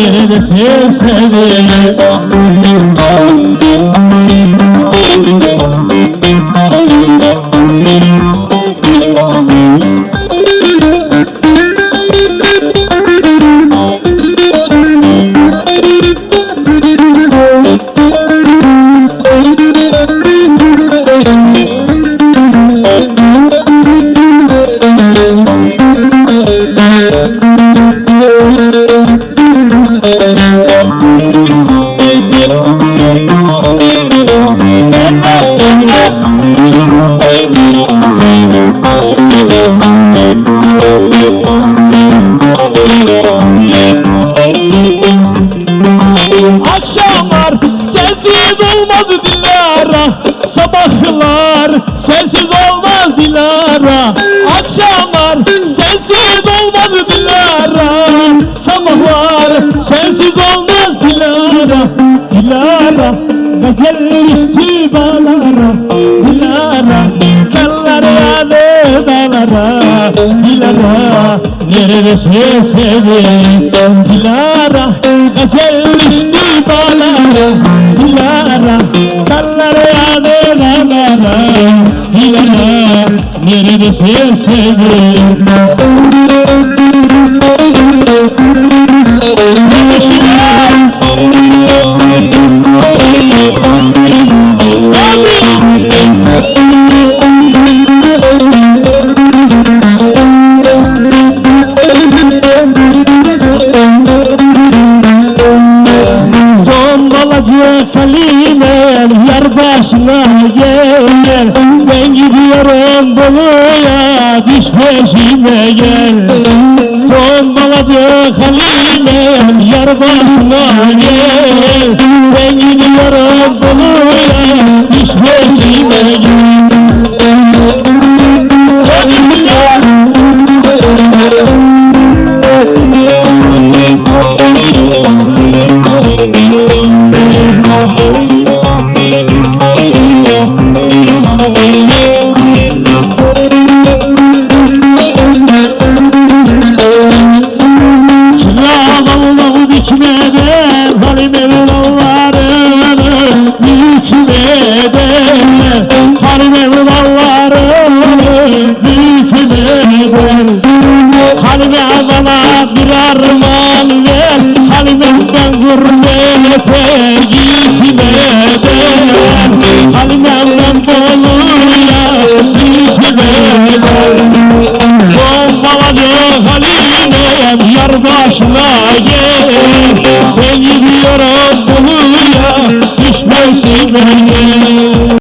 nerede Akşamlar sensiz olmaz Dilara. Sabahlar sensiz olmaz Dilara. Akşamlar sensiz Dilara Gazel istibalara Dilara Kallar yanı dağlara. Dilara Neredesin sevdiğim Dilara Gazel istibalara Dilara Kallar yanı dağlara. Dilara Neredesin sevdiğim Tombalacı Kalimer yar başına gelir. Ben gidiyorum Bolu'ya düş peşime gel Tombalacı Kalimer yar başına gelir. Ben gidiyorum Bolu'ya düş peşime gel Halime bana bir armağan ver Halimemden gurbete gitmeden Halime